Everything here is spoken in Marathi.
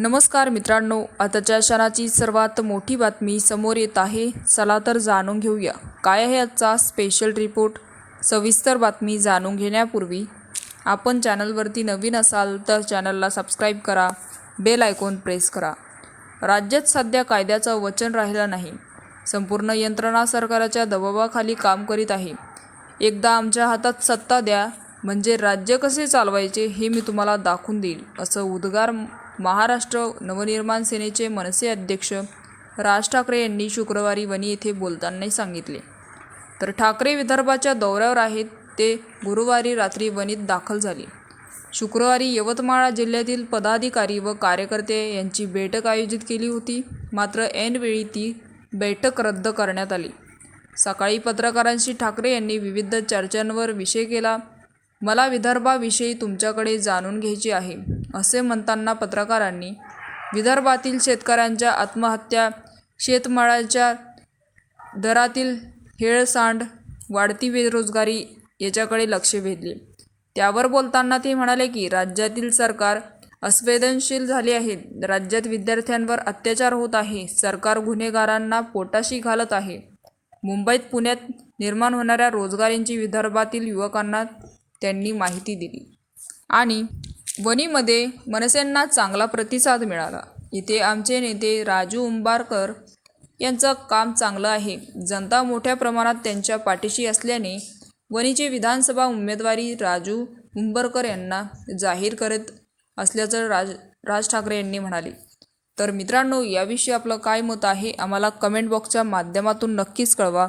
नमस्कार मित्रांनो आताच्या क्षणाची सर्वात मोठी बातमी समोर येत आहे. चला तर जाणून घेऊया. काय आहे आजचा स्पेशल रिपोर्ट सविस्तर बातमी जाणून घेण्यापूर्वी आपण चॅनलवरती नवीन असाल तर चॅनलला सबस्क्राईब करा बेल आयकॉन प्रेस करा. राज्यात सध्या कायद्याचं वचन राहिलं नाही. संपूर्ण यंत्रणा सरकारच्या दबावाखाली काम करीत आहे. एकदा आमच्या हातात सत्ता द्या म्हणजे राज्य कसे चालवायचे हे मी तुम्हाला दाखवून देईल असं उद्गार महाराष्ट्र नवनिर्माण सेनेचे मनसे अध्यक्ष राज ठाकरे यांनी शुक्रवारी वणी येथे बोलताना सांगितले. तर ठाकरे विदर्भाच्या दौऱ्यावर आहेत ते गुरुवारी रात्री वणीत दाखल झाले. शुक्रवारी यवतमाळ जिल्ह्यातील पदाधिकारी व कार्यकर्ते यांची बैठक आयोजित केली होती. मात्र ऐनवेळी ती बैठक रद्द करण्यात आली. सकाळी पत्रकारांशी ठाकरे यांनी विविध चर्चांवर विषय केला. मला विदर्भाविषयी तुमच्याकडे जाणून घ्यायचे आहे असे म्हणताना पत्रकारांनी विदर्भातील शेतकऱ्यांच्या आत्महत्या शेतमाळाच्या दरातील हेळसांड वाढती बेरोजगारी याच्याकडे लक्ष वेधले. त्यावर बोलताना ते म्हणाले की राज्यातील सरकार असंवेदनशील झाले आहे. राज्यात विद्यार्थ्यांवर अत्याचार होत आहे. सरकार गुन्हेगारांना पोटाशी घालत आहे. मुंबईत पुण्यात निर्माण होणाऱ्या रोजगारींची विदर्भातील युवकांना त्यांनी माहिती दिली. आणि वणीमध्ये मनसेंना चांगला प्रतिसाद मिळाला. इथे आमचे नेते राजू उंबारकर यांचं काम चांगलं आहे. जनता मोठ्या प्रमाणात त्यांच्या पाठीशी असल्याने वणीचे विधानसभा उमेदवारी राजू उंबरकर यांना जाहीर करत असल्याचं राज राज ठाकरे यांनी म्हणाले. तर मित्रांनो याविषयी आपलं काय मत आहे? आम्हाला कमेंट बॉक्सच्या माध्यमातून नक्कीच कळवा.